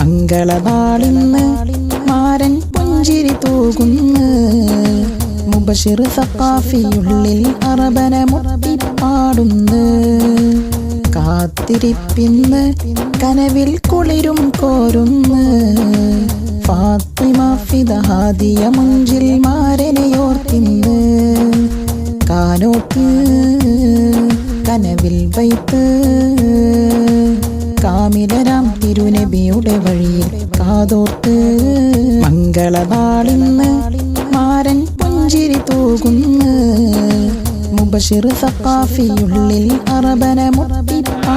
മംഗളനാളിന്ന് മാരൻ പുഞ്ചിരി തൂകുന്ന് മുബഷിർ സഫാഫിയുള്ളിൽ അറബന മുട്ടിപ്പാടുന്ന് കാത്തിരിപ്പിന്ന് കനവിൽ കുളിരും കോരുന്ന് ഫാത്തിമ ഫിദഹാദിയ മുഞ്ചിൽ മാരനെയോർത്തിന്ന് കാനോത്ത് കനവിൽ വൈത്ത് കാമിലരാം തിരുനബിയുടെ വഴിയിൽ കാതോർത്ത്. മംഗളനാളിന്ന് മാരൻ പുഞ്ചിരി തൂകുന്നു. മുബഷിർ സക്കാഫിയുള്ളിൽ അറബന മുട്ടിപ്പാ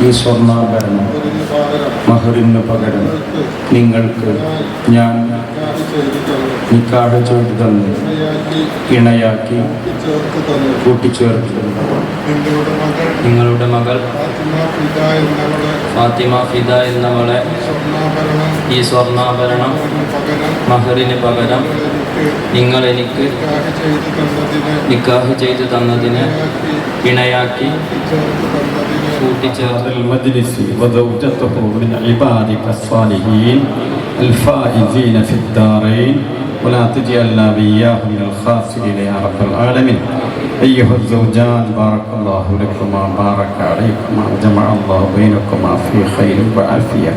ഈ സ്വർണാഭരണം മഹറിന് പകരം നിങ്ങൾക്ക് ഞാൻ നിക്കാഹ് ചെയ്തു തന്നു ഇണയാക്കി കൂട്ടിച്ചേർത്തു നിങ്ങളുടെ മകൾ ഫാത്തിമ ഫിദ എന്നവളെ ഈ സ്വർണാഭരണം മഹറിന് പകരം നിങ്ങൾ എനിക്ക് നിക്കാഹ് ചെയ്തു തന്നതിന് ഇണയാക്കി المجلس وزوجته من عبادك الصالحين الفائزين في الدارين. ولا تجعلنا وإياهم من الخاسرين يا رب العالمين. أيها الزوجان بارك الله لكما بارك عليكما وجمع الله بينكما في خير وعافية.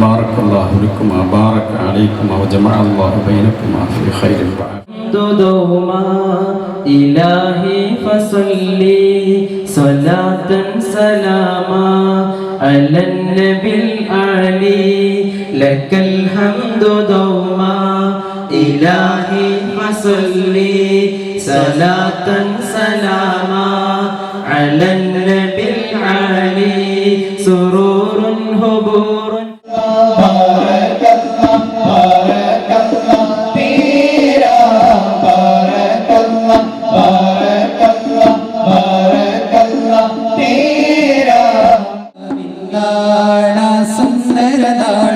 بارك الله لكما بارك عليكما وجمع الله بينكما في خير وعافية. دوما إلهي فصلي. صلاة سلاما على النبي الأعلي لك الحمد دوما إلهي فصلي صلاة سلاما على النبي العالي سرور هبور